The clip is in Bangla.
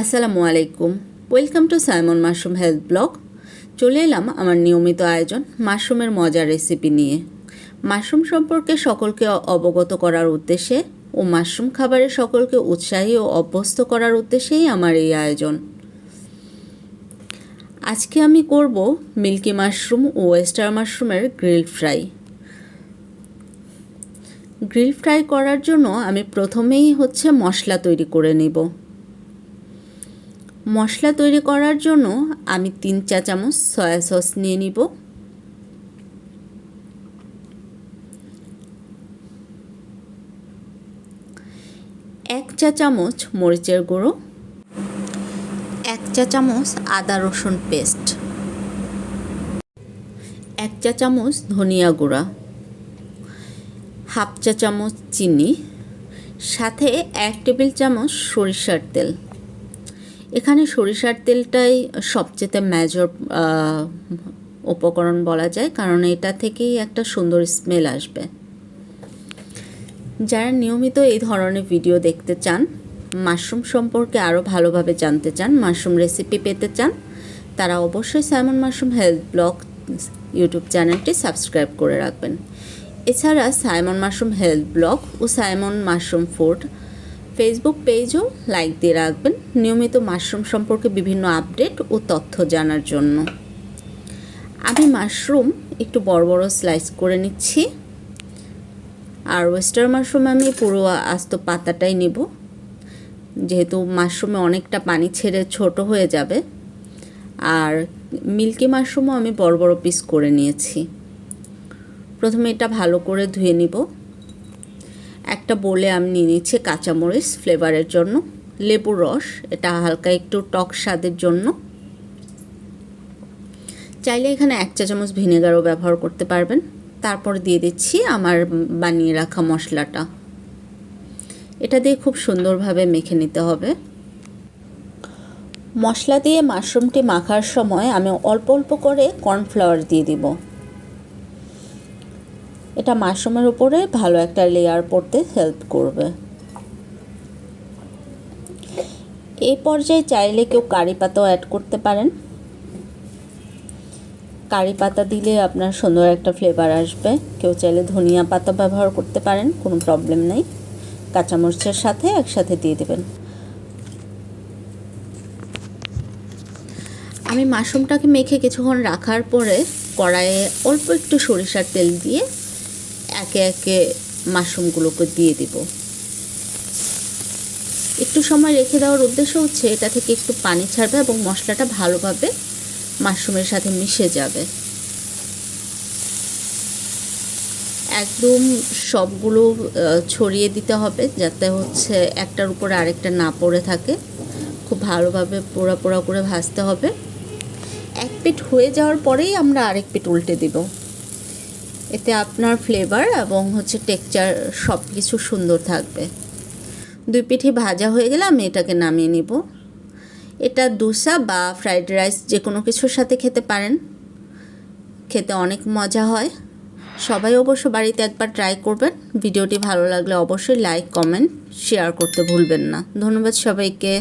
আসসালামু আলাইকুম। Welcome to Simon mushroom health blog চলে এলাম আমার নিয়মিত আয়োজন মাশরুমের মজার রেসিপি নিয়ে। মাশরুম সম্পর্কে সকলকে অবগত করার উদ্দেশ্যে ও মাশরুম খাবারে সকলকে উৎসাহী ও অভ্যস্ত করার উদ্দেশ্যেই আমার এই আয়োজন। আজকে আমি করব মিল্কি মাশরুম ও ওয়েস্টার মাশরুমের গ্রিল ফ্রাই। গ্রিল ফ্রাই করার জন্য আমি প্রথমেই হচ্ছে মশলা তৈরি করে নিব। মশলা তৈরি করার জন্য আমি তিন চা চামচ সয়া সস নিয়ে নিব। এক চা চামচ মরিচের গুঁড়ো। এক চা চামচ আদা রসুন পেস্ট। এক চা চামচ ধনিয়া গুঁড়া। হাফ চা চামচ চিনি। সাথে এক টেবিল চামচ সরিষার তেল। এখানে সরিষার তেলটাই সবচেয়ে মেজর উপকরণ বলা যায়, কারণ এটা থেকেই একটা সুন্দর স্মেল আসবে। যারা নিয়মিত এই ধরনের ভিডিও দেখতে চান মাশরুম সম্পর্কে আরও ভালোভাবে জানতে চান মাশরুম রেসিপি পেতে চান, তারা অবশ্যই Simon mushroom health blog YouTube চ্যানেলটি সাবস্ক্রাইব করে রাখবেন। এছাড়া সাইমন মাশরুম হেলথ ব্লগ ও সাইমন মাশরুম ফুড ফেসবুক পেজও লাইক দিয়ে রাখবেন। নিয়মিত মাশরুম সম্পর্কে বিভিন্ন আপডেট ও তথ্য জানার জন্য। আমি মাশরুম একটু বড় বড় স্লাইস করে নিচ্ছি। আর ওয়েস্টার মাশরুম আমি পুরো আস্ত পাতাটাই নেব। যেহেতু মাশরুমে অনেকটা পানি ছেড়ে ছোট হয়ে যাবে। আর মিল্কি মাশরুমও আমি বড় বড় পিস করে নিয়েছি। প্রথমে এটা ভালো করে ধুয়ে নিব। একটা বলে আমি নিয়ে নিচ্ছি কাঁচামরিচ ফ্লেভারের জন্য, লেবুর রস, এটা হালকা একটু টক স্বাদের জন্য। চাইলে এখানে এক চা চামচ ভিনেগারও ব্যবহার করতে পারবেন। তারপর দিয়ে দিচ্ছি আমার বানিয়ে রাখা মশলাটা। এটা দিয়ে খুব সুন্দরভাবে মেখে নিতে হবে। মশলা দিয়ে মাশরুমটি মাখার সময় আমি অল্প অল্প করে কর্নফ্লাওয়ার দিয়ে দিব। এটা মাশরুমের উপরে ভালো একটা লেয়ার পড়তে হেল্প করবে। এই পর্যায়ে চাইলে কেউ কারি পাতাও অ্যাড করতে পারেন। কারি পাতা দিলে আপনার সুন্দর একটা ফ্লেভার আসবে। কেউ চাইলে ধনিয়া পাতা ব্যবহার করতে পারেন, কোনো প্রবলেম নেই। কাঁচামরিচের সাথে একসাথে দিয়ে দেবেন। আমি মাশরুমটাকে মেখে কিছুক্ষণ রাখার পরে কড়াইয়ে অল্প একটু সরিষার তেল দিয়ে একে একে মাশরুমগুলোকে দিয়ে দিব। একটু সময় রেখে দেওয়ার উদ্দেশ্য হচ্ছে এটা থেকে একটু পানি ছাড়বে এবং মশলাটা ভালোভাবে মাশরুমের সাথে মিশে যাবে। একদম সবগুলো ছড়িয়ে দিতে হবে যাতে হচ্ছে একটার উপরে আরেকটা না পড়ে থাকে। খুব ভালোভাবে পোড়া পোড়া করে ভাজতে হবে। এক পিঠ হয়ে যাওয়ার পরেই আমরা আরেক পিঠ উল্টে দিব। এতে আপনার ফ্লেভার এবং হচ্ছে টেক্সচার সব কিছু সুন্দর থাকবে। দুই পিঠে ভাজা হয়ে গেলে আমি এটাকে নামিয়ে নিব। এটা দোসা বা ফ্রাইড রাইস যে কোনো কিছুর সাথে খেতে পারেন। খেতে অনেক মজা হয়। সবাই অবশ্য বাড়িতে একবার ট্রাই করবেন। ভিডিওটি ভালো লাগলে অবশ্যই লাইক কমেন্ট শেয়ার করতে ভুলবেন না। ধন্যবাদ সবাইকে।